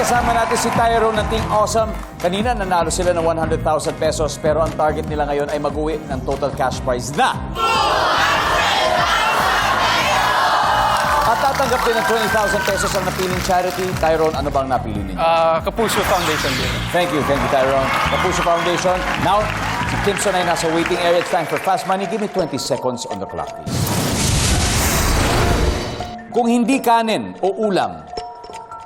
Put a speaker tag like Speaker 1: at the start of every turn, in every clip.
Speaker 1: kasama natin si Tyrone ng Team Awesome. Kanina nanalo sila ng 100,000 pesos pero ang target nila ngayon ay mag-uwi ng total cash prize na. At tatanggap din ng 20,000 pesos ang napiling charity. Tyrone, ano bang napili ninyo?
Speaker 2: Ah, Kapuso Foundation din.
Speaker 1: Thank you, thank you, Tyrone. Kapuso Foundation. Now, si Kimson ay nasa waiting area. It's time for fast money. Give me 20 seconds on the clock, please. Kung hindi kanin o ulam,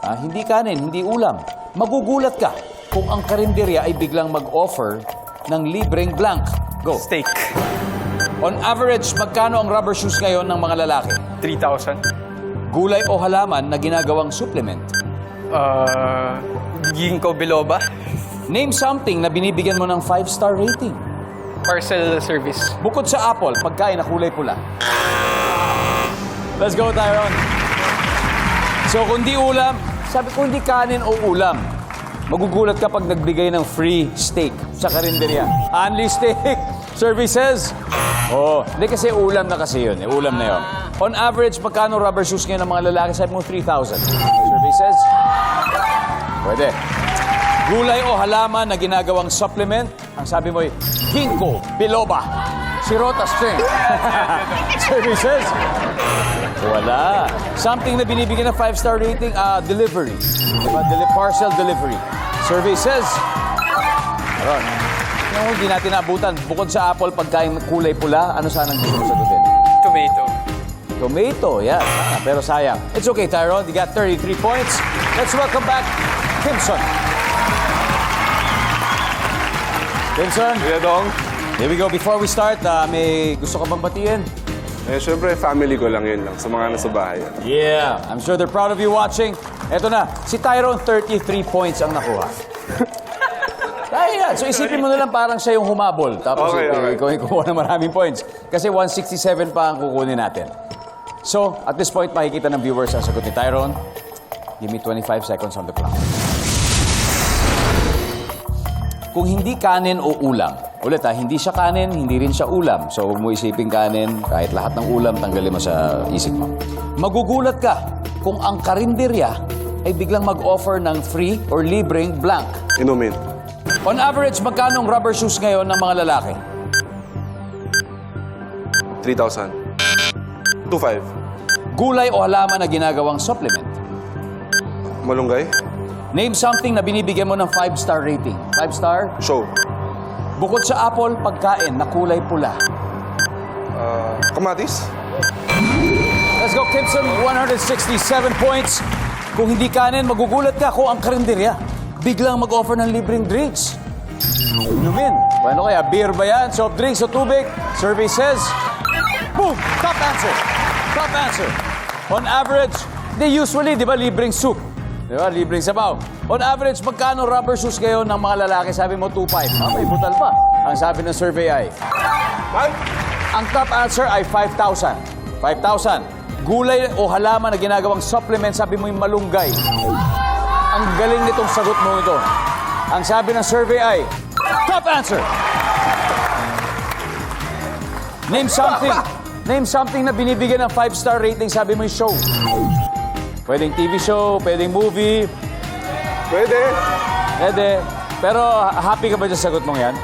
Speaker 1: ah, hindi kanin, hindi ulam, magugulat ka kung ang karinderya ay biglang mag-offer ng libreng blank. Go.
Speaker 2: Steak.
Speaker 1: On average, magkano ang rubber shoes ngayon ng mga lalaki?
Speaker 2: 3,000.
Speaker 1: Gulay o halaman na ginagawang supplement?
Speaker 2: Ah, ginkgo biloba.
Speaker 1: Name something na binibigyan mo ng 5-star rating.
Speaker 2: Parcel service.
Speaker 1: Bukod sa apple, pagkain na kulay pula. Let's go, Tyrone. So, kung di ulam, sabi ko hindi kanin o ulam. Magugulat ka pag nagbigay ng free steak sa karinderya. Only steak services. Oh, hindi kasi ulam na kasi yun. Eh, ulam na yun. On average, magkano rubber shoes ngayon ng mga lalaki? Sabi mo 3,000. Services? Pwede. Gulay o halaman na ginagawang supplement, ang sabi mo ay ginkgo, biloba, sirota string. Services? Wala. Something na binibigyan ng 5-star rating, ah, delivery. Diba? Deli- parcel delivery. Services? Meron. Yung hindi natin naabutan, bukod sa apple, pagkain kulay pula, ano sana ang gusto mo sagutin?
Speaker 2: Tomato.
Speaker 1: Tomato, yeah. Ah, pero sayang. It's okay, Tyrone. You got 33 points. Let's welcome back Kimson. Kimson,
Speaker 3: Kuya Dong,
Speaker 1: here we go. Before we start, ah, may gusto ka bang batiin?
Speaker 3: eh, syempre family ko lang yun lang, sa mga nasa bahay.
Speaker 1: Yeah, I'm sure they're proud of you watching. Eto na, si Tyrone, 33 points ang nakuha. Kaya yan. So isipin mo na lang parang siya yung humabol. Tapos
Speaker 3: Okay,
Speaker 1: ikaw,
Speaker 3: okay.
Speaker 1: ikaw yung kukuha ng maraming points. Kasi 167 pa ang kukunin natin. So, at this point, makikita ng viewers ang sagot ni Tyrone. Give me 25 seconds on the clock. Kung hindi kanin o ulam, ulit ha, hindi siya kanin, hindi rin siya ulam. So, huwag mo isipin kanin, kahit lahat ng ulam, tanggalin mo sa isip mo. Magugulat ka kung ang karinderya ay biglang mag-offer ng free or libreng blank.
Speaker 3: Inumin.
Speaker 1: On average, magkano ang rubber shoes ngayon ng mga lalaki?
Speaker 3: 3,000. 2,500.
Speaker 1: Gulay o halaman na ginagawang supplement?
Speaker 3: Malunggay.
Speaker 1: Name something na binibigyan mo ng 5-star rating. 5-star?
Speaker 3: Show.
Speaker 1: Bukod sa apple, pagkain na kulay pula.
Speaker 3: Ah, kamatis.
Speaker 1: Let's go, Kimson. 167 points. Kung hindi kanin, magugulat ka kung ang karinderya biglang mag-offer ng libreng drinks. Inumin. Ano kaya? Beer ba yan? Soft drinks o tubig? Survey says... Boom! Top answer. Top answer. On average, they usually, di ba, libreng soup. Di ba, libreng sabaw. On average, magkano rubber shoes ngayon ng mga lalaki? Sabi mo, 2.5. Ah, may butal pa. Ang sabi ng survey ay... Ang top answer ay 5,000. 5,000. Gulay o halaman na ginagawang supplement, sabi mo yung malunggay. Ang galing nitong sagot mo ito. Ang sabi ng survey ay, top answer. Name something. Name something na binibigyan ng 5-star rating, sabi mo yung show. Pwedeng TV show, pwedeng movie,
Speaker 3: Pwede.
Speaker 1: pwede. Pero happy ka ba sa sagot mong yan?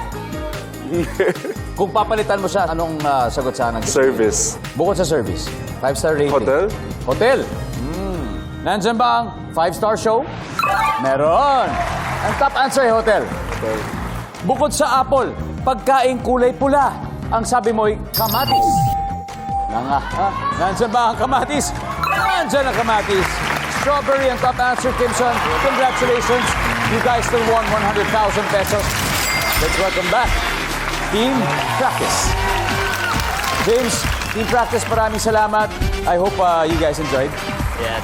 Speaker 1: Kung papalitan mo siya, anong ah, sagot sana?
Speaker 3: Service.
Speaker 1: Bukod sa service, 5-star rating.
Speaker 3: Hotel.
Speaker 1: Hotel. Hmm. Nandyan ba ang 5-star show? Meron. Ang top answer ay hotel.
Speaker 3: Hotel.
Speaker 1: Bukod sa apple, pagkain kulay pula. Ang sabi mo ay kamatis. Nga ha? Nandyan ba ang kamatis? Nandyan ang kamatis. Strawberry ang top answer, Kimson. Congratulations. You guys still won 100,000 pesos. Let's welcome back. Team Practice. James, Team Practice, maraming salamat. I hope uh, you guys enjoyed.
Speaker 4: Yes.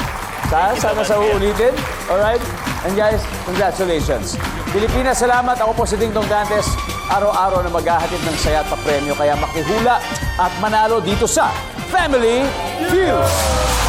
Speaker 1: Sana, sana sa uulitin. Alright? And guys, congratulations. Pilipinas, salamat. Ako po si Ding Dong Dantes. Araw-araw na maghahatid ng saya at papremyo. Kaya makihula at manalo dito sa Family Feud.